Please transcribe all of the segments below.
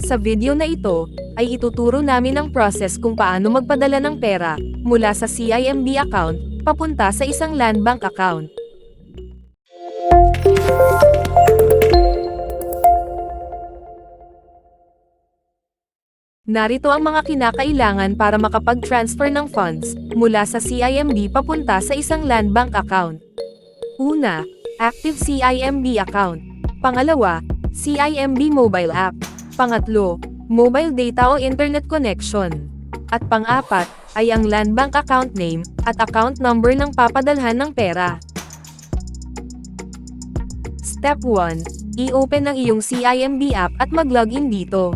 Sa video na ito, ay ituturo namin ang process kung paano magpadala ng pera mula sa CIMB account papunta sa isang land bank account. Narito ang mga kinakailangan para makapag-transfer ng funds mula sa CIMB papunta sa isang land bank account. Una, active CIMB account. Pangalawa, CIMB mobile app. Pangatlo, mobile data o internet connection. At pang-apat, ay ang land bank account name at account number ng papadalhan ng pera. Step 1, i-open ang iyong CIMB app at mag-login dito.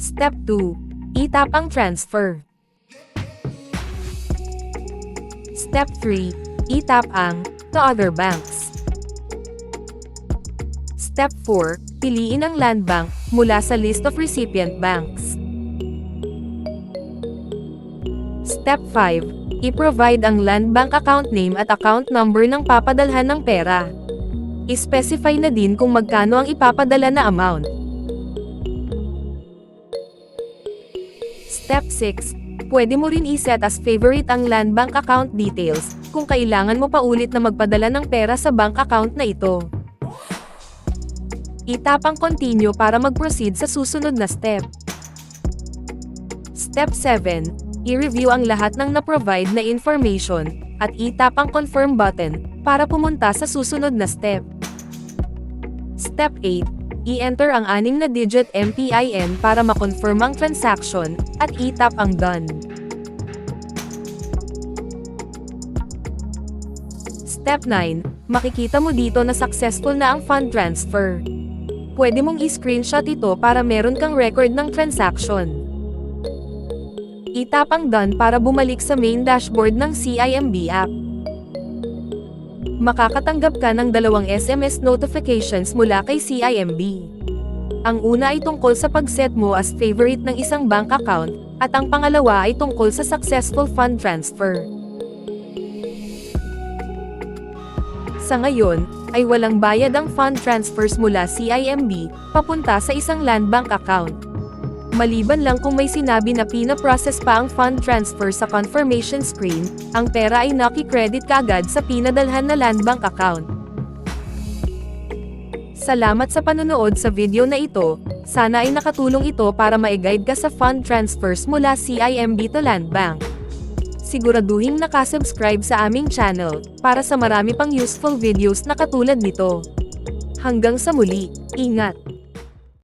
Step 2, itap ang transfer. Step 3, itap ang to other banks. Step 4, piliin ang land bank mula sa list of recipient banks. Step 5, i-provide ang land bank account name at account number ng papadalhan ng pera. I-specify na din kung magkano ang ipapadala na amount. Step 6, pwede mo rin iset as favorite ang land bank account details kung kailangan mo pa ulit na magpadala ng pera sa bank account na ito. Itap ang continue para mag-proceed sa susunod na step. Step 7, i-review ang lahat ng na-provide na information at itap ang confirm button para pumunta sa susunod na step. Step 8, i-enter ang anim na digit MPIN para ma-confirm ang transaction at itap ang done. Step 9, makikita mo dito na successful na ang fund transfer. Pwede mong i-screenshot ito para meron kang record ng transaction. Itap ang done para bumalik sa main dashboard ng CIMB app. Makakatanggap ka ng dalawang SMS notifications mula kay CIMB. Ang una ay tungkol sa pag-set mo as favorite ng isang bank account, at ang pangalawa ay tungkol sa successful fund transfer. Sa ngayon, ay walang bayad ang fund transfers mula CIMB, papunta sa isang land bank account. Maliban lang kung may sinabi na pina-process pa ang fund transfer sa confirmation screen, ang pera ay naki-credit kaagad sa pinadalhan na land bank account. Salamat sa panonood sa video na ito, sana ay nakatulong ito para ma-guide ka sa fund transfers mula CIMB to land bank. Siguraduhin nakasubscribe sa aming channel, para sa marami pang useful videos na katulad nito. Hanggang sa muli, ingat!